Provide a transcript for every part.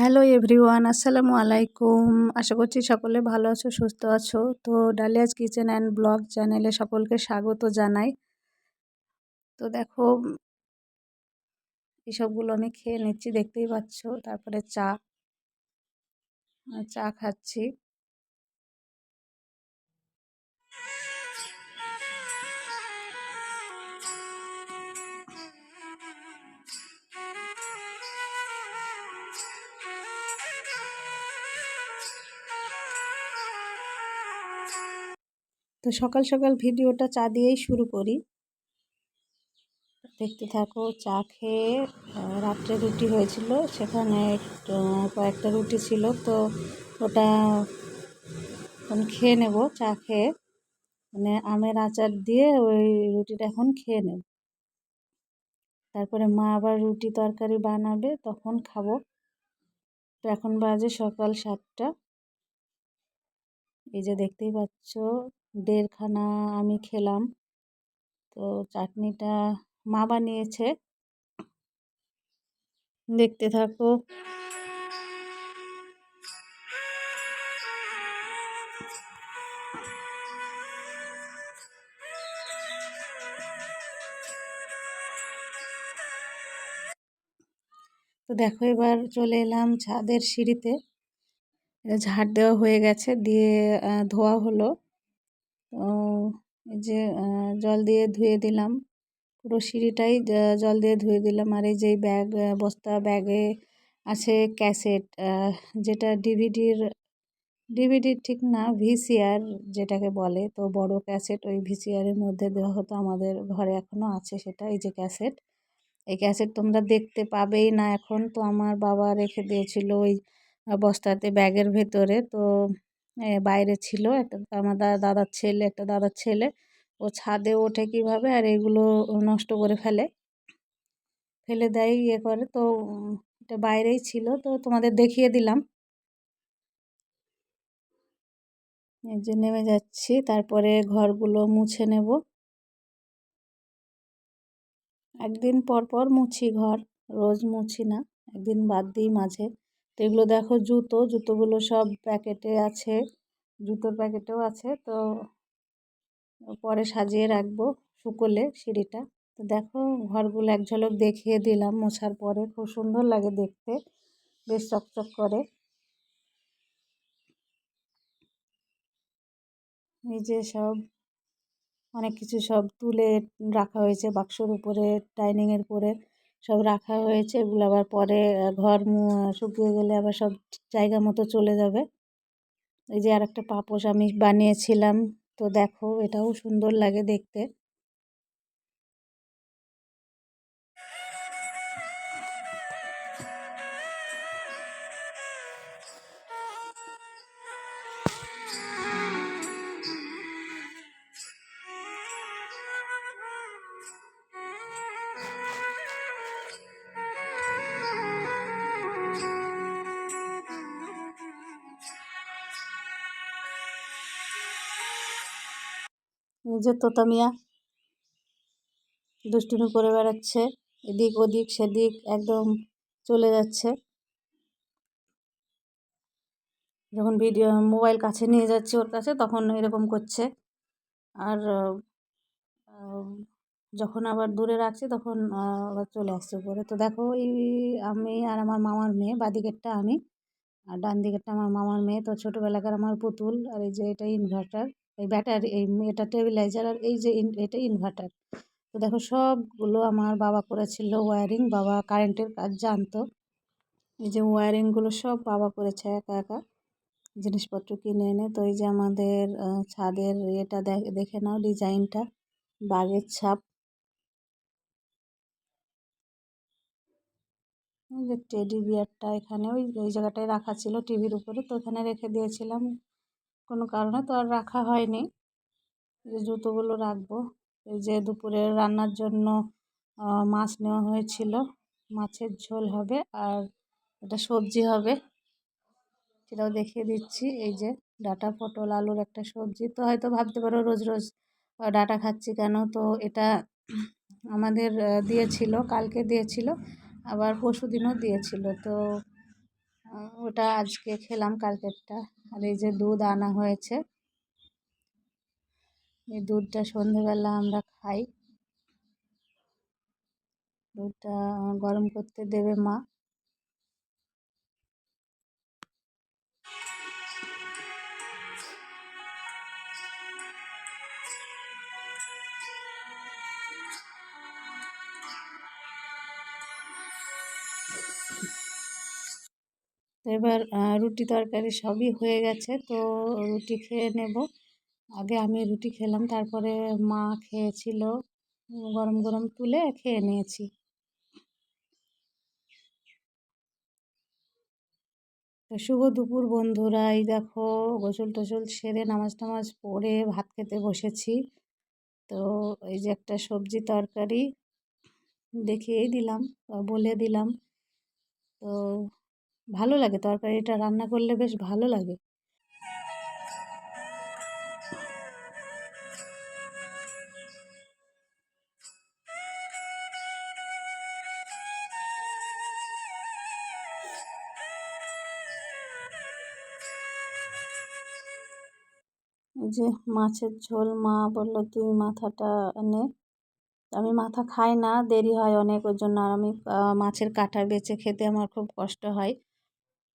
Hello everyone, আসসালামু আলাইকুম। আশা করছি সকলে ভালো আছো, সুস্থ আছো। তো ডালিয়াজ কিচেন অ্যান্ড ব্লগ চ্যানেলে সকলকে স্বাগত জানাই। তো দেখো, এসবগুলো আমি খেয়ে নিচ্ছি, দেখতেই পাচ্ছ। তারপরে চা চা খাচ্ছি। তো সকাল সকাল ভিডিওটা চা দিয়েই শুরু করি। দেখতে থাকো, চা খেয়ে রাত্রে রুটি হয়েছিল, সেখানে কয়েকটা রুটি ছিল, তো ওটা এখন খেয়ে নেব, চা খেয়ে। মানে আমের আচার দিয়ে ওই রুটিটা এখন খেয়ে নেব। তারপরে মা আবার রুটি তরকারি বানাবে, তখন খাব। তো এখন বাজে সকাল সাতটা। এই যে দেখতেই পাচ্ছ, দেড়খানা আমি খেলাম। তো চাটনিটা মা বানিয়েছে। দেখতে থাকো। তো দেখো এবার চলে এলাম ছাদের সিঁড়িতে। ঝাড় দেওয়া হয়ে গেছে, দিয়ে ধোয়া হলো। এই যে জল দিয়ে ধুয়ে দিলাম। পুরো সিঁড়িটাই জল দিয়ে ধুয়ে দিলাম। আর এই যে ব্যাগ বস্তা ব্যাগে আছে ক্যাসেট যেটা ডিভিডির ডিভিডির ঠিক না, ভিসিআর যেটাকে বলে। তো বড় ক্যাসেট, ওই ভিসিআরের মধ্যে দেওয়া হতো আমাদের ঘরে এখনও আছে সেটা, এই যে ক্যাসেট। এই ক্যাসেট তোমরা দেখতে পাবেই না এখন। তো আমার বাবা রেখে দিয়েছিল ওই বস্তাতে, ব্যাগের ভেতরে। তো বাইরে ছিল একটা, আমার দাদার ছেলে, একটা দাদার ছেলে। ও ছাদে ওঠে কীভাবে আর এগুলো নষ্ট করে ফেলে। ফেলে দেয় ইয়ে করে। তো এটা বাইরেই ছিল। তো, তোমাদের দেখিয়ে দিলাম। এই যে নেমে যাচ্ছি, তারপরে ঘরগুলো মুছে নেব। একদিন পর পর মুছি ঘর, রোজ মুছি না, একদিন বাদ দিই মাঝে। তো এগুলো দেখো জুতো, জুতোগুলো সব প্যাকেটে আছে, জুতোর প্যাকেটেও আছে। তো পরে সাজিয়ে রাখব শুকোলে সিঁড়িটা। তো দেখো ঘরগুলো এক ঝলক দেখিয়ে দিলাম মোছার পরে। খুব সুন্দর লাগে দেখতে, বেশ চকচক করে। এই যে সব, অনেক কিছু সব তুলে রাখা হয়েছে বাক্সর উপরে, ডাইনিংয়ের উপরে। সব রাখা হয়েছে। এগুলো আবার পরে ঘর শুকিয়ে গেলে আবার সব জায়গা মতো চলে যাবে। এই যে আর একটা পাপোশ আমি বানিয়েছিলাম। তো দেখো, এটাও সুন্দর লাগে দেখতে। নিজের তোতা মিয়া। দুষ্টুমি করে বেড়াচ্ছে। এদিক ওদিক সেদিক একদম চলে যাচ্ছে। যখন ভিডিও মোবাইল কাছে নিয়ে যাচ্ছে ওর কাছে, তখন এরকম করছে। আর যখন আবার দূরে রাখছি, তখন আবার চলে আসছে উপরে। তো দেখো, এই আমি আর আমার মামার মেয়ে, বাদিকেরটা আমি। আর ডান দিকেরটা আমার মামার মেয়ে। তো ছোটোবেলাকার আমার পুতুল। আর এই যে এটা ইনভার্টার এই ব্যাটারি, এই এটা টেবিলাইজার আর এই যে এটা ইনভার্টার তো দেখো সবগুলো আমার বাবা করেছিল ওয়ারিং বাবা কারেন্টের কাজ জানতো। এই যে ওয়ারিংগুলো সব বাবা করেছে একা একা। জিনিসপত্র কিনে এনে, তো এই যে আমাদের ছাদের এটা দেখে নাও ডিজাইনটা বাঘের ছাপ। যে টেডি বিয়ারটা এখানে, ওই ওই জায়গাটায় রাখা ছিল টিভির উপরে, তো ওখানে রেখে দিয়েছিলাম। কোনো কারণে তো আর রাখা হয়নি। যে জুতোগুলো রাখব। এই যে দুপুরে রান্নার জন্য মাছ নেওয়া হয়েছিল। মাছের ঝোল হবে আর এটা সবজি হবে। সেটাও দেখিয়ে দিচ্ছি। এই যে ডাটা, পটল, আলুর একটা সবজি। তো হয়তো ভাবতে পারো রোজ রোজ ডাটা খাচ্ছি কেন? তো এটা আমাদের দিয়েছিল, কালকে দিয়েছিল, আবার পরশু দিনও দিয়েছিল। তো ওটা আজকে খেলাম কালকেরটা। আর এই যে দুধ আনা হয়েছে। এই দুধটা সন্ধেবেলা আমরা খাই। দুধটা গরম করতে দেবে মা। তো এবার রুটি তরকারি সবই হয়ে গেছে, তো রুটি খেয়ে নেব। আগে আমি রুটি খেলাম, তারপরে মা খেয়েছিল, গরম গরম তুলে খেয়ে নিয়েছি। তো শুভ দুপুর বন্ধুরা, এই দেখো গোসল টোসল সেরে নামাজ টামাজ পড়ে ভাত খেতে বসেছি। তো এই যে একটা সবজি তরকারি দেখিয়েই দিলাম বলে দিলাম। তো ভালো লাগে, তরকারিটা রান্না করলে বেশ ভালো লাগে। যে মাছের ঝোল, মা বলল, তুই মাথাটা নে। আমি মাথা খাই না, দেরি হয় অনেক, ওর জন্য আর আমি মাছের কাঁটা বেছে খেতে আমার খুব কষ্ট হয়।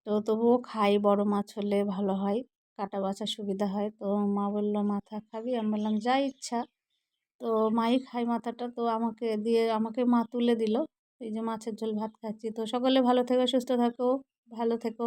তো তবুও খাই, বড় মাছ হলে ভালো হয়, কাটা বাছা সুবিধা হয়। তো মা বলল, মাথা খাবি? আমি বললাম, যা ইচ্ছা। তো মাই খাই মাথাটা, তো আমাকে দিয়ে, আমাকে মা তুলে দিল। এই যে মাছের ঝোল ভাত খাচ্ছি। তো সকলে ভালো থেকো, সুস্থ থাকো, ভালো থেকো।